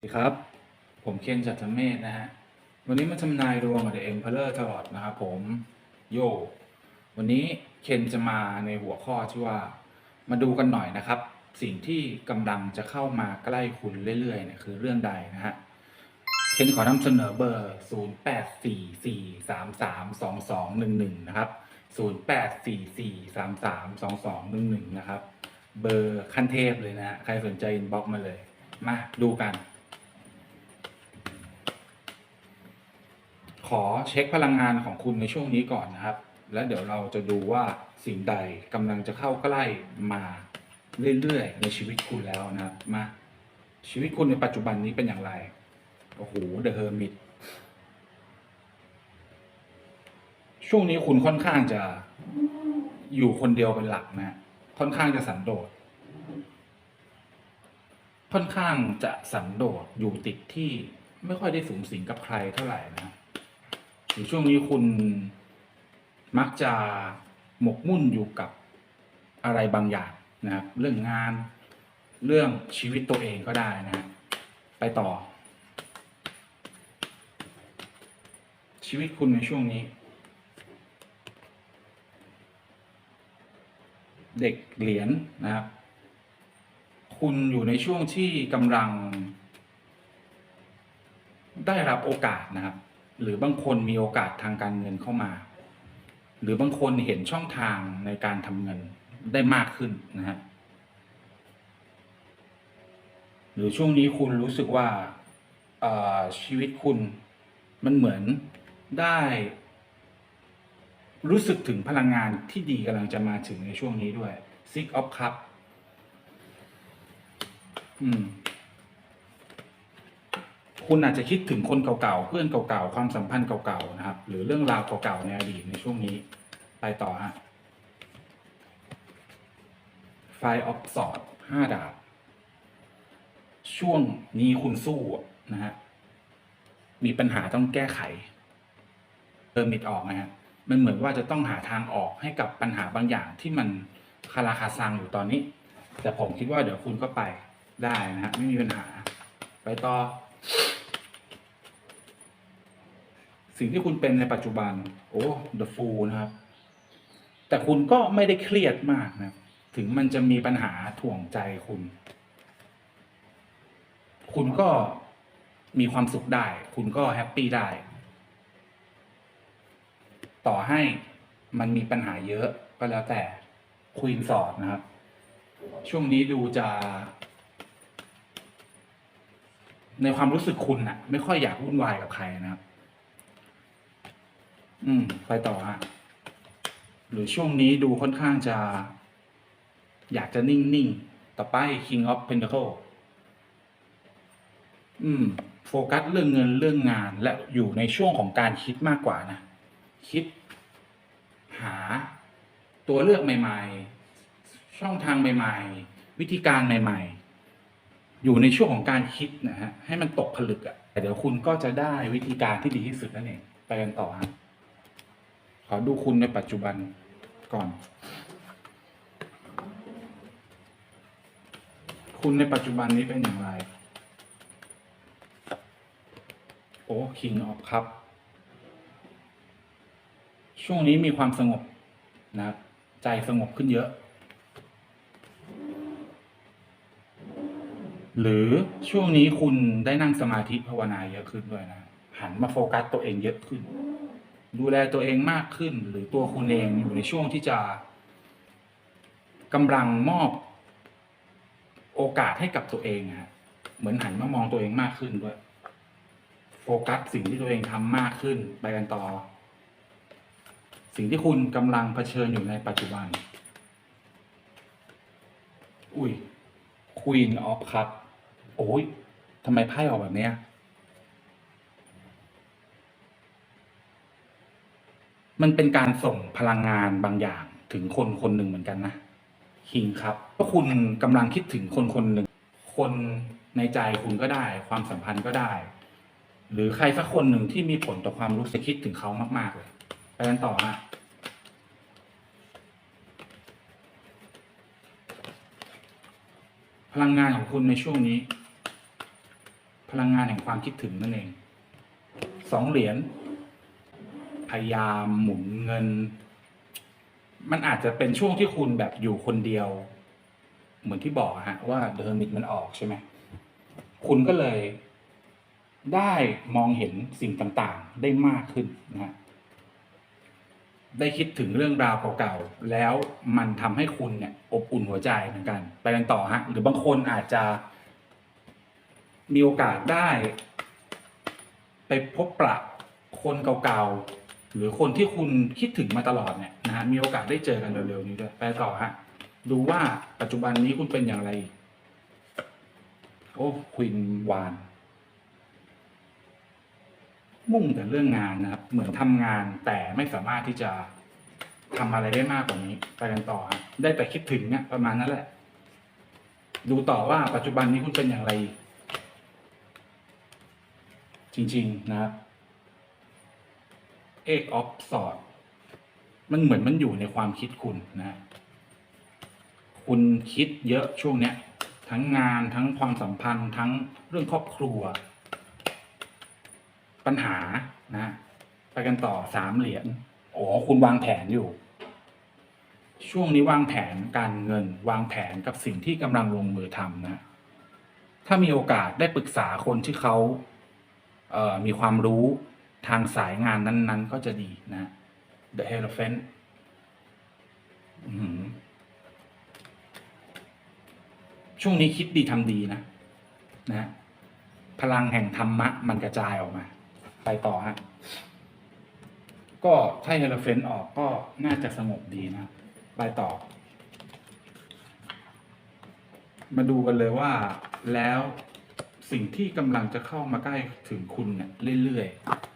สวัสดีครับ ผมเคนจัตเมธนะฮะ วันนี้มาทำนายดวงกับ The Emperor ตลอดนะครับผมโย วันนี้เคนจะมาในหัวข้อที่ว่า มาดูกันหน่อยนะครับ สิ่งที่กำลังจะเข้ามาใกล้คุณเรื่อยๆเนี่ยคือเรื่องใดนะฮะ เคนขอนำเสนอเบอร์ 0 8 4 4 3 3 2 2 1 1 นะครับ 0 8 4 4 3 3 2 2 1 1 นะครับ เบอร์ขั้นเทพเลยนะฮะ ใครสนใจอินบ็อกมาเลย มาดูกัน ขอเช็คพลังงานของคุณในช่วงนี้ก่อนนะครับ แล้วเดี๋ยวเราจะดูว่าสิ่งใดกำลังจะเข้าใกล้มาเรื่อยๆในชีวิตคุณแล้วนะครับมาชีวิตคุณในปัจจุบันนี้เป็นอย่างไรโอ้โหเดอะเฮอร์มิตช่วงนี้คุณค่อนข้างจะอยู่คนเดียวเป็นหลักนะ ค่อนข้างจะสันโดษ ค่อนข้างจะสันโดษอยู่ติดที่ไม่ค่อยได้สูงสิงกับใครเท่าไหร่นะ หรือช่วงนี้คุณมักจะหมกมุ่นอยู่กับอะไรบางอย่างนะครับ เรื่องงานเรื่องชีวิตตัวเองก็ได้นะ ไปต่อ ชีวิตคุณในช่วงนี้ เด็กเหรียญนะครับ คุณอยู่ในช่วงที่กำลัง ได้รับโอกาสนะครับ หรือบางคนมีโอกาสทางการเงินเข้ามา หรือบางคนเห็นช่องทางในการทำเงินได้มากขึ้นนะฮะหรือช่วงนี้คุณรู้สึกว่าชีวิตคุณมันเหมือนได้ รู้สึกถึงพลังงานที่ดีกำลังจะมาถึงในช่วงนี้ด้วย Six of Cup อืม คุณอาจจะคิดถึงคนเก่าๆ เพื่อนเก่าๆ ความสัมพันธ์เก่าๆ นะครับ หรือเรื่องราวเก่าๆ ในอดีตในช่วงนี้ ไปต่อฮะ ไฟออฟสอดห้าดาบ ช่วงนี้คุณสู้นะฮะ มีปัญหาต้องแก้ไขเติมมิดออกนะฮะ มันเหมือนว่าจะต้องหาทางออกให้กับปัญหาบางอย่างที่มันคาราคาซังอยู่ตอนนี้ แต่ผมคิดว่าเดี๋ยวคุณก็ไปได้นะฮะ ไม่มีปัญหา ไปต่อ สิ่งที่คุณเป็นในปัจจุบัน โอ้ the fool นะครับ แต่คุณก็ไม่ได้เครียดมากนะ ถึงมันจะมีปัญหาถ่วงใจคุณ คุณก็มีความสุขได้ คุณก็แฮปปี้ได้ ต่อให้มันมีปัญหาเยอะก็แล้วแต่ควีนสอดนะครับ ช่วงนี้ดูจะ ในความรู้สึกคุณนะไม่ค่อยอยากวุ่นวายกับใครนะครับ อืม ไปต่อฮะหรือช่วงนี้ดูค่อนข้างจะ อยากจะนิ่ง ๆ ต่อไป King of Pentacle อืม โฟกัสเรื่องเงินเรื่องงานและอยู่ในช่วงของการคิดมากกว่านะ คิด หา ตัวเลือกใหม่ ๆ ช่องทางใหม่ ๆ วิธีการใหม่ ๆ อยู่ในช่วงของการคิดนะฮะ ให้มันตกผลึกอะ่ะแต่เดี๋ยวคุณก็จะได้วิธีการที่ดีที่สุดนั่นเอง ไปกันต่อฮะ ขอดูคุณในปัจจุบันก่อน คุณในปัจจุบันนี้เป็นอย่างไร โอ้ King of Cup ช่วงนี้มีความสงบนะครับใจสงบขึ้นเยอะ หรือช่วงนี้คุณได้นั่งสมาธิภาวนาเยอะขึ้นด้วยนะ หันมาโฟกัสตัวเองเยอะขึ้น ดูแลตัวเองมากขึ้น หรือตัวคุณเองอยู่ในช่วงที่จะกำลังมอบโอกาสให้กับตัวเองฮะเหมือนหันมามองตัวเองมากขึ้นด้วย โฟกัสสิ่งที่ตัวเองทำมากขึ้นไปกันต่อ สิ่งที่คุณกำลังเผชิญอยู่ในปัจจุบัน อุ้ย Queen of Cup โอ้ยทำไมไพ่ออกแบบเนี้ย มันเป็นการส่งพลังงานบางอย่างถึงคนคนหนึ่งเหมือนกันนะคิงครับถ้าคุณกำลังคิดถึงคนคนหนึ่งคนในใจคุณก็ได้ ความสัมพันธ์ก็ได้ หรือใครสักคนหนึ่งที่มีผลต่อความรู้สึกคิดถึงเขามากๆเลยไปกันต่อฮะพลังงานของคุณในช่วงนี้ พลังงานแห่งความคิดถึงนั่นเองสองเหรียญ พยายามหมุนเงิน มันอาจจะเป็นช่วงที่คุณแบบอยู่คนเดียว เหมือนที่บอกฮะว่าเดอร์มิตมันออกใช่ไหมคุณก็เลยได้มองเห็นสิ่งต่างๆ ได้มากขึ้นนะฮะได้คิดถึงเรื่องราวเก่าๆ แล้วมันทำให้คุณเนี่ย อบอุ่นหัวใจเหมือนกัน ไปกันต่อฮะ หรือบางคนอาจจะ มีโอกาสได้ ไปพบปะคนเก่าๆ หรือคนที่คุณคิดถึงมาตลอดเนี่ยนะฮะมีโอกาสได้เจอกันเร็วๆนี้ด้วยไปต่อฮะดูว่าปัจจุบันนี้คุณเป็นอย่างไร โอ้ควินวาน มุ่งแต่เรื่องงานนะครับ เหมือนทำงานแต่ไม่สามารถที่จะทำอะไรได้มากกว่านี้ ไปกันต่อฮะได้แต่คิดถึงเนี่ยประมาณนั้นแหละ ดูต่อว่าปัจจุบันนี้คุณเป็นอย่างไร จริง ๆ นะครับ เอกออฟสอดมันเหมือนมันอยู่ในความคิดคุณนะ คุณคิดเยอะช่วงเนี้ย ทั้งงานทั้งความสัมพันธ์ทั้งเรื่องครอบครัว ปัญหานะ ไปกันต่อสามเหรียญโอ้คุณวางแผนอยู่ ช่วงนี้วางแผนการเงิน วางแผนกับสิ่งที่กำลังลงมือทำนะ ถ้ามีโอกาสได้ปรึกษาคนที่เขาเมีความรู้ ทางสายงานนั้นๆ ก็จะดีนะ The Elephant ช่วงนี้คิดดีทำดีนะนะ พลังแห่งธรรมะ มันกระจายออกมา ไปต่อฮะ ก็ถ้าเฮลเฟนออกก็น่าจะสงบดีนะ ไปต่อ มาดูกันเลยว่าแล้วสิ่งที่กำลังจะเข้ามาใกล้ถึงคุณเนี่ยเรื่อยๆ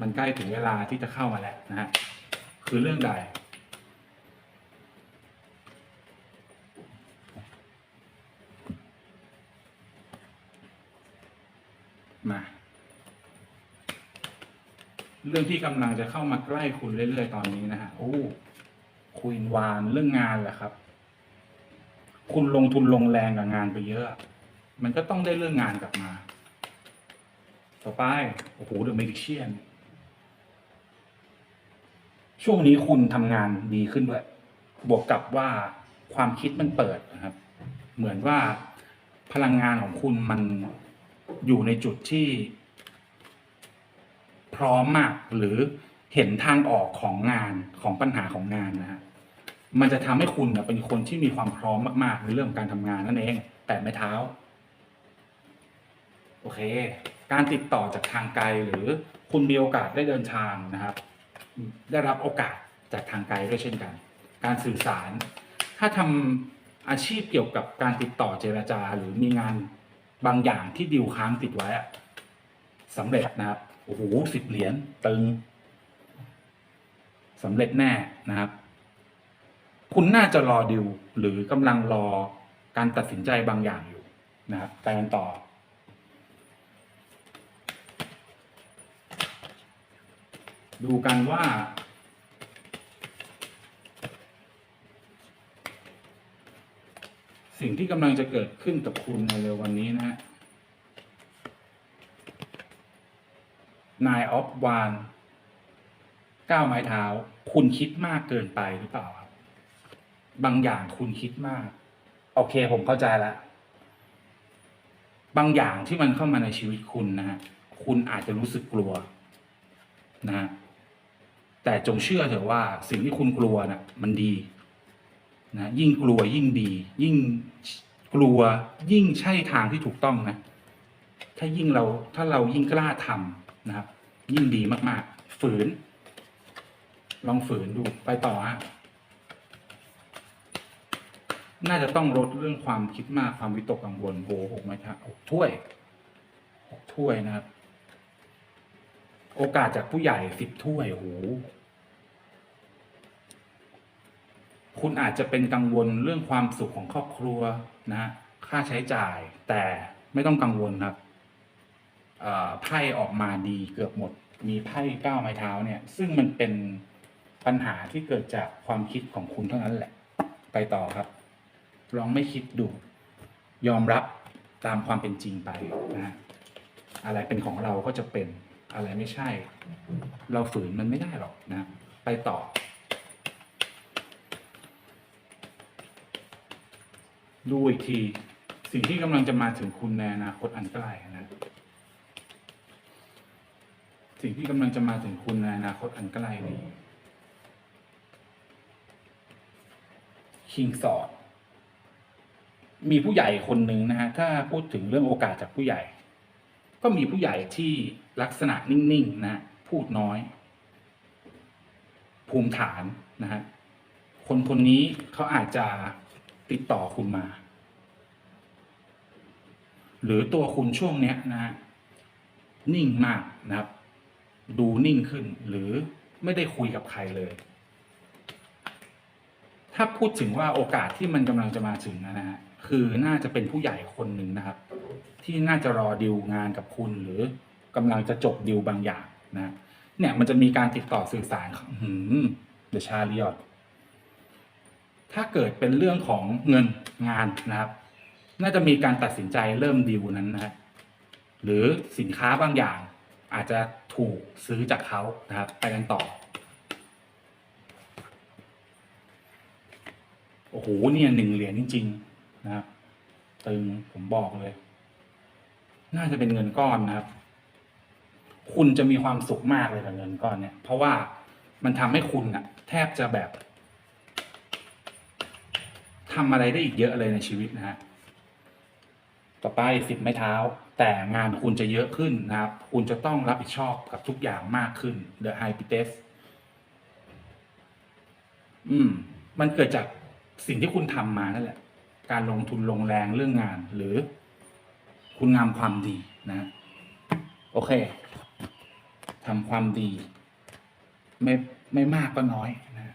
มันใกล้ถึงเวลาที่จะเข้ามาแล้วนะฮะคือเรื่องใด มา เรื่องที่กำลังจะเข้ามาใกล้คุณเรื่อยๆตอนนี้นะฮะโอ้คุยวานเรื่องงานแหละครับ คุณลงทุนลงแรงกับงานไปเยอะ มันก็ต้องได้เรื่องงานกลับมา ต่อไป โอ้โหเดอะเมดิเชียน ช่วงนี้คุณทำงานดีขึ้นด้วย บวกกับว่าความคิดมันเปิดนะครับ เหมือนว่าพลังงานของคุณมันอยู่ในจุดที่ พร้อมมากหรือเห็นทางออกของงานของปัญหาของงานนะฮะมันจะทำให้คุณเป็นคนที่มีความพร้อมมาก ๆ ในเรื่องของการทำงานนั่นเอง แต่ไม่เท้า โอเค การติดต่อจากทางไกลหรือคุณมีโอกาสได้เดินทางนะครับ ได้รับโอกาสจากทางไกลด้วยเช่นกัน การสื่อสาร ถ้าทำอาชีพเกี่ยวกับการติดต่อเจรจา หรือมีงานบางอย่างที่ดิวค้างติดไว้อะสำเร็จนะครับโอ้โหสิบเหรียญตึงสำเร็จแน่นะครับ คุณน่าจะรอดิวหรือกำลังรอการตัดสินใจบางอย่างอยู่นะครับไปกันต่อ ดูกันว่า สิ่งที่กำลังจะเกิดขึ้นกับคุณในเร็ววันนี้นะฮะ Nine of w a n ก้าวไม้เท้า คุณคิดมากเกินไปหรือเปล่าครับ บางอย่างคุณคิดมาก โอเคผมเข้าใจแล้วบางอย่างที่มันเข้ามาในชีวิตคุณนะฮะ คุณอาจจะรู้สึกกลัวนะฮะ แต่จงเชื่อเถอะว่าสิ่งที่คุณกลัวน่ะมันดีนะยิ่งกลัวยิ่งดี ยิ่งกลัวยิ่งใช่ทางที่ถูกต้องนะ ถ้ายิ่งเราถ้าเรายิ่งกล้าทำนะครับ ยิ่งดีมากๆ ฝืน ลองฝืนดูไปต่อฮะน่าจะต้องลดเรื่องความคิดมากความวิตกกังวลโหหกไหมครับหกถ้วยหกถ้วยนะครับ โอกาสจากผู้ใหญ่สิบถ้วยโหคุณอาจจะเป็นกังวลเรื่องความสุขของครอบครัวนะ ค่าใช้จ่ายแต่ไม่ต้องกังวลครับไพ่ออกมาดีเกือบหมด มีไพ่เก้าไม้เท้าเนี่ย ซึ่งมันเป็นปัญหาที่เกิดจากความคิดของคุณเท่านั้นแหละ ไปต่อครับ ลองไม่คิดดู ยอมรับตามความเป็นจริงไปนะอะไรเป็นของเราก็จะเป็น อะไรไม่ใช่ เราฝืนมันไม่ได้หรอกนะ ไปต่อ ดูอีกที สิ่งที่กำลังจะมาถึงคุณในอนาคตอันใกล้นะสิ่งที่กำลังจะมาถึงคุณในอนาคตอันใกล้นี้คิงสอดมีผู้ใหญ่คนหนึ่งนะฮะ ถ้าพูดถึงเรื่องโอกาสจากผู้ใหญ่ ก็มีผู้ใหญ่ที่ลักษณะนิ่งๆนะพูดน้อย ภูมิฐานนะฮะคนคนนี้เขาอาจจะติดต่อคุณมา หรือตัวคุณช่วงเนี้ยนะฮะนิ่งมากนะครับ ดูนิ่งขึ้นหรือไม่ได้คุยกับใครเลย ถ้าพูดถึงว่าโอกาสที่มันกำลังจะมาถึงนะฮะคือน่าจะเป็นผู้ใหญ่คนหนึ่งนะครับ ที่น่าจะรอดิวงานกับคุณ หรือกำลังจะจบดิวบางอย่างนะเนี่ยมันจะมีการติดต่อสื่อสารเดชาเรียดถ้าเกิดเป็นเรื่องของเงินงานนะครับ น่าจะมีการตัดสินใจเริ่มดิวนั้นนะหรือสินค้าบางอย่าง อาจจะถูกซื้อจากเขานะครับ ไปกันต่อโอ้โหเนี่ยหนึ่งเหรียญจริง ๆ นะครับตึงผมบอกเลย น่าจะเป็นเงินก้อนนะครับ คุณจะมีความสุขมากเลยกับเงินก้อนเนี่ย เพราะว่ามันทำให้คุณอะแทบจะแบบทำอะไรได้อีกเยอะเลยในชีวิตนะฮะต่อไปสิบไม้เท้า แต่งานคุณจะเยอะขึ้นนะครับ คุณจะต้องรับผิดชอบกับทุกอย่างมากขึ้น The High p i t e s อืม มันเกิดจากสิ่งที่คุณทำมานั่นแหละ การลงทุนลงแรงเรื่องงานหรือ คุณงามความดีนะ โอเคทำความดี ไม่ไม่มากก็น้อยนะ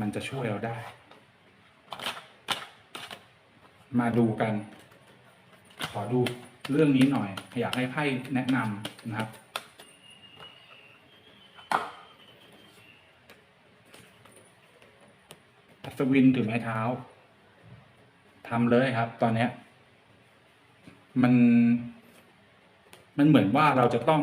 มันจะช่วยเราได้ มาดูกัน ขอดูเรื่องนี้หน่อย อยากให้ไพ่แนะนำนะครับอัศวินถือไม้เท้าทำเลยครับ ตอนนี้ มัน มันเหมือนว่าเราจะต้อง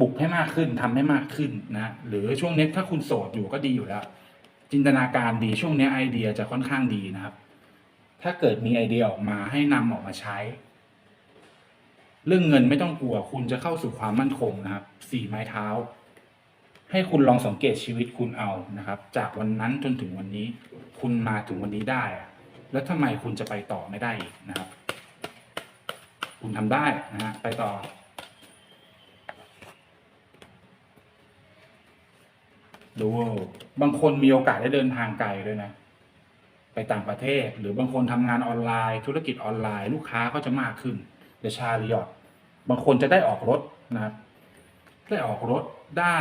บุกให้มากขึ้นทำให้มากขึ้นนะหรือช่วงนี้ถ้าคุณโสดอยู่ก็ดีอยู่แล้ว จินตนาการดีช่วงนี้ไอเดียจะค่อนข้างดีนะครับ ถ้าเกิดมีไอเดียออกมาให้นำออกมาใช้ เรื่องเงินไม่ต้องกลัวคุณจะเข้าสู่ความมั่นคงนะครับสี่ไม้เท้าให้คุณลองสังเกตชีวิตคุณเอานะครับ จากวันนั้นจนถึงวันนี้ คุณมาถึงวันนี้ได้ แล้วทำไมคุณจะไปต่อไม่ได้อีกนะครับ คุณทำได้นะฮะไปต่อ ดูบางคนมีโอกาสได้เดินทางไกลด้วยนะ ไปต่างประเทศ หรือบางคนทำงานออนไลน์ ธุรกิจออนไลน์ ลูกค้าก็จะมากขึ้นเดชาริยอตบางคนจะได้ออกรถนะครับได้ออกรถได้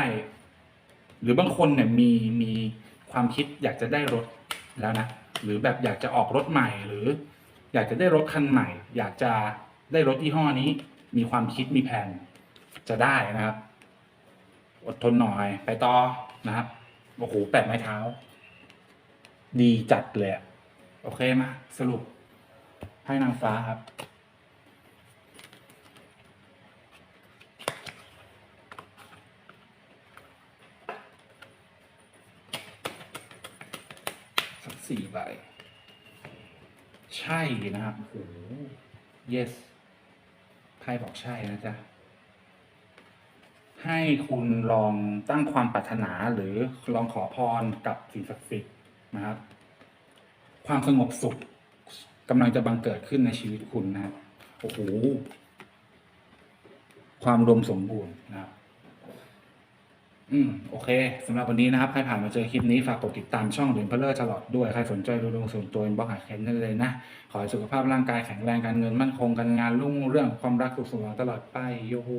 หรือบางคนเนี่ยมีมีความคิดอยากจะได้รถแล้วนะ หรือแบบอยากจะออกรถใหม่ หรือ อยากจะได้รถคันใหม่ อยากจะได้รถยี่ห้อนี้ มีความคิดมีแผนจะได้นะครับ อดทนหน่อยไปต่อนะครับโอ้โหแปดไม้เท้า ดีจัดเลยโอเคมาสรุปให้นางฟ้าครับ สักสี่ใบ ใช่นะครับ โอ้โห yes ไพ่บอกใช่นะจ๊ะ ให้คุณลองตั้งความปรารถนาหรือลองขอพรกับสิ่งศักดิ์สิทธิ์นะครับ ความสงบสุขกำลังจะบังเกิดขึ้นในชีวิตคุณนะครับ โอ้โห ความรวมสมบูรณ์นะครับ อืมโอเคสำหรับวันนี้นะครับ ใครผ่านมาเจอคลิปนี้ ฝากกดติดตามช่องเหรียญเพลเลอร์ตลอดด้วย ใครสนใจดูดวงส่วนตัวบล็อกหาเคนได้เลยนะ ขอให้สุขภาพร่างกายแข็งแรงการเงินมั่นคงการงานรุ่งเรื่องความรักสุขสมหวังตลอดไปโยโฮ